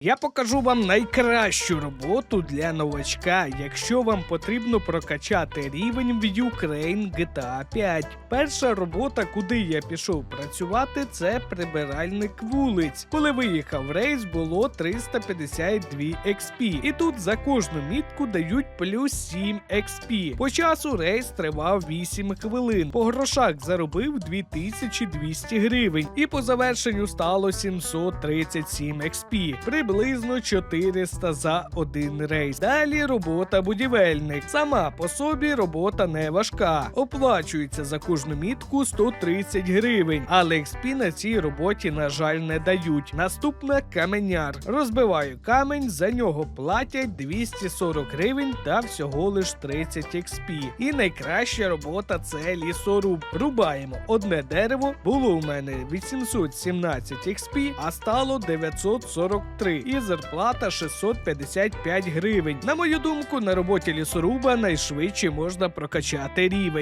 Я покажу вам найкращу роботу для новачка, якщо вам потрібно прокачати рівень в Ukraine GTA 5. Перша робота, куди я пішов працювати, це прибиральник вулиць. Коли виїхав рейс, було 352 XP. І тут за кожну мітку дають плюс 7 XP. По часу рейс тривав 8 хвилин. По грошах заробив 2200 гривень. І по завершенню стало 737 XP. Приблизно 400 за один рейс. Далі робота будівельник. Сама по собі робота не важка. Оплачується за кожну мітку 130 гривень, але XP на цій роботі, на жаль, не дають. Наступна каменяр. Розбиваю камень, за нього платять 240 гривень та всього лиш 30 XP. І найкраща робота це лісоруб. Рубаємо одне дерево. Було у мене 817 XP, а стало 943. І зарплата 655 гривень. На мою думку, на роботі лісоруба найшвидше можна прокачати рівень.